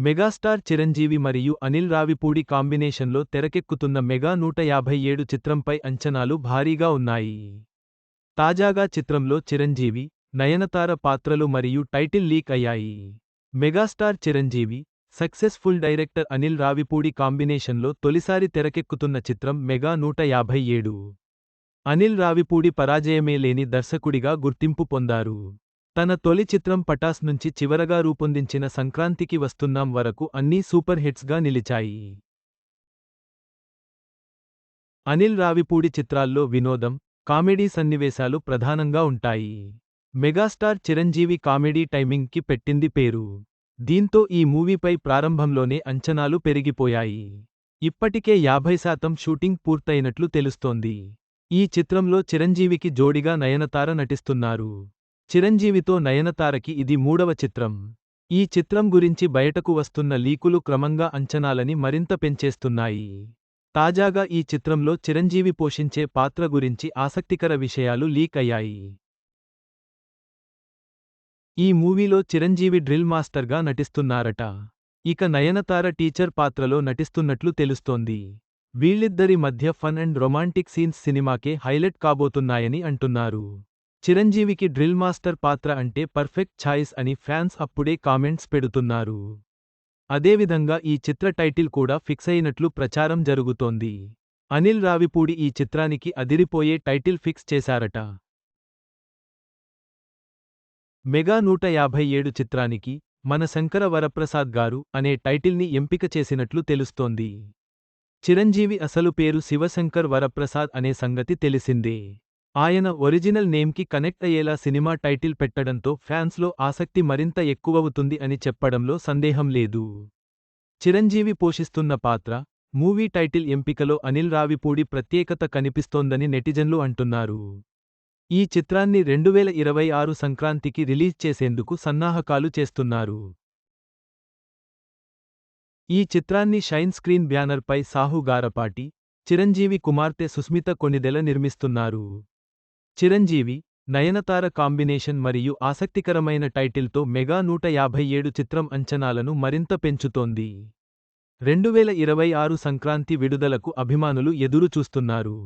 Megastar Chiranjeevi మరియు అనిల్ రావిపూడి కాంబినేషన్లో తెరకెక్కుతున్న మెగా నూట యాభై ఏడు చిత్రంపై అంచనాలు భారీగా ఉన్నాయి. తాజాగా చిత్రంలో చిరంజీవి నయనతార పాత్రలు మరియు టైటిల్ లీక్ అయ్యాయి. Megastar Chiranjeevi successful director Anil Ravipudi కాంబినేషన్లో తొలిసారి తెరకెక్కుతున్న చిత్రం మెగా నూట యాభై ఏడు. అనిల్ రావిపూడి పరాజయమే లేని దర్శకుడిగా గుర్తింపు పొందారు. తన తొలి చిత్రం పటాస్ నుంచి చివరగా రూపొందించిన సంక్రాంతికి వస్తున్నాం వరకు అన్నీ సూపర్ హిట్స్గా నిలిచాయి. అనిల్ రావిపూడి చిత్రాల్లో వినోదం కామెడీ సన్నివేశాలు ప్రధానంగా ఉంటాయి. మెగాస్టార్ చిరంజీవి కామెడీ టైమింగ్కి పెట్టింది పేరు. దీంతో ఈ మూవీపై ప్రారంభంలోనే అంచనాలు పెరిగిపోయాయి. ఇప్పటికే యాభై శాతం షూటింగ్ పూర్తయినట్లు తెలుస్తోంది. ఈ చిత్రంలో చిరంజీవికి జోడిగా నయనతార నటిస్తున్నారు. చిరంజీవితో నయనతారకి ఇది మూడవ చిత్రం. ఈ చిత్రం గురించి బయటకు వస్తున్న లీకులు క్రమంగా అంచనాలని మరింత పెంచేస్తున్నాయి. తాజాగా ఈ చిత్రంలో చిరంజీవి పోషించే పాత్ర గురించి ఆసక్తికర విషయాలు లీక్ అయ్యాయి. ఈ మూవీలో చిరంజీవి డ్రిల్ మాస్టర్గా నటిస్తున్నారట. ఇక నయనతార టీచర్ పాత్రలో నటిస్తున్నట్లు తెలుస్తోంది. వీళ్ళిద్దరి మధ్య ఫన్ అండ్ రొమాంటిక్ సీన్స్ సినిమాకే హైలైట్ కాబోతున్నాయని అంటున్నారు. చిరంజీవికి డ్రిల్ మాస్టర్ పాత్ర అంటే పర్ఫెక్ట్ ఛాయిస్ అని ఫ్యాన్స్ అప్పుడే కామెంట్స్ పెడుతున్నారు. అదేవిధంగా ఈ చిత్ర టైటిల్ కూడా ఫిక్స్ అయినట్లు ప్రచారం జరుగుతోంది. అనిల్ రావిపూడి ఈ చిత్రానికి అదిరిపోయే టైటిల్ ఫిక్స్ చేశారట. మెగా నూట యాభై ఏడు చిత్రానికి మన శంకర వరప్రసాద్ గారు అనే టైటిల్ని ఎంపిక చేసినట్లు తెలుస్తోంది. చిరంజీవి అసలు పేరు శివశంకర్ వరప్రసాద్ అనే సంగతి తెలిసిందే. ఆయన ఒరిజినల్ నేమ్కి కనెక్ట్ అయ్యేలా సినిమా టైటిల్ పెట్టడంతో ఫ్యాన్స్లో ఆసక్తి మరింత ఎక్కువవుతుంది అని చెప్పడంలో సందేహం లేదు. చిరంజీవి పోషిస్తున్న పాత్ర మూవీ టైటిల్ ఎంపికలో అనిల్ రావిపూడి ప్రత్యేకత కనిపిస్తోందని నెటిజన్లు అంటున్నారు. ఈ చిత్రాన్ని రెండువేల ఇరవై ఆరు సంక్రాంతికి రిలీజ్ చేసేందుకు సన్నాహకాలు చేస్తున్నారు. ఈ చిత్రాన్ని షైన్ స్క్రీన్ బ్యానర్పై సాహు గారపాటి చిరంజీవి కుమార్తె సుస్మిత కొనిదెల నిర్మిస్తున్నారు. చిరంజీవి నయనతార కాంబినేషన్ మరియు ఆసక్తికరమైన టైటిల్తో మెగా నూట యాభై ఏడు చిత్రం అంచనాలను మరింత పెంచుతోంది. రెండువేల ఇరవై ఆరు సంక్రాంతి విడుదలకు అభిమానులు ఎదురు చూస్తున్నారు